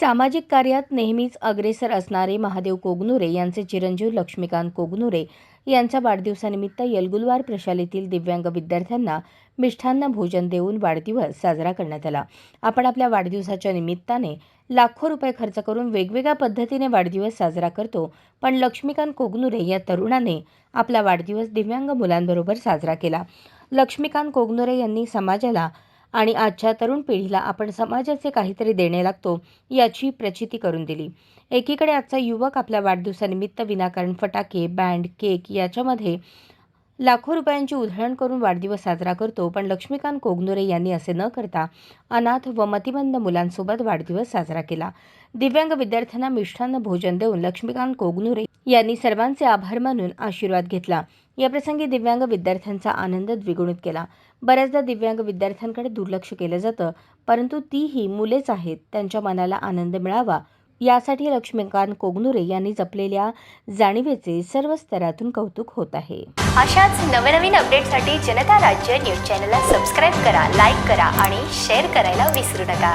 सामाजिक कार्यात नेहमीच अग्रेसर असणारे महादेव कोगनुरे यांचे चिरंजीव लक्ष्मीकांत कोगनुरे यांच्या वाढदिवसानिमित्त यलगुलवार प्रशालेतील दिव्यांग विद्यार्थ्यांना मिष्ठान्न भोजन देऊन वाढदिवस साजरा करण्यात आला. आपण आपल्या वाढदिवसाच्या निमित्ताने लाखो रुपये खर्च करून वेगवेगळ्या पद्धतीने वाढदिवस साजरा करतो पण लक्ष्मीकांत कोगनुरे या तरुणाने आपला वाढदिवस दिव्यांग मुलांबरोबर साजरा केला. लक्ष्मीकांत कोगनुरे यांनी समाजाला आणि आजच्या तरुण पिढीला आपण समाजाचे काहीतरी देणे लागतो याची प्रचिती करून दिली. एकीकडे आजचा युवक आपल्या वाढदिवसानिमित्त विनाकारण फटाके बँड केक याच्यामध्ये लाखो रुपयांची उधळण करून वाढदिवस साजरा करतो पण लक्ष्मीकांत कोगनोरे यांनी असे न करता अनाथ व मतिमंद मुलांसोबत वाढदिवस साजरा केला. दिव्यांग विद्यार्थ्यांना मिष्ठान्न भोजन देऊन लक्ष्मीकांत कोगनुरे यांनी सर्वांचे आभार मानून आशीर्वाद घेतला. याप्रसंगी दिव्यांग विद्यार्थ्यांचा आनंद द्विगुणित केला. बऱ्याचदा दिव्यांग विद्यार्थ्यांकडे दुर्लक्ष केलं जातं परंतु तीही मुलेच आहेत. त्यांच्या मनाला आनंद मिळावा यासाठी लक्ष्मीकांत कोगनुरे यांनी जपलेल्या जाणीवेचे सर्व स्तरातून कौतुक होत आहे. अशाच नवनवीन अपडेटसाठी जनता राज्य न्यूज चॅनलला सबस्क्राईब करा लाईक करा आणि शेअर करायला विसरू नका.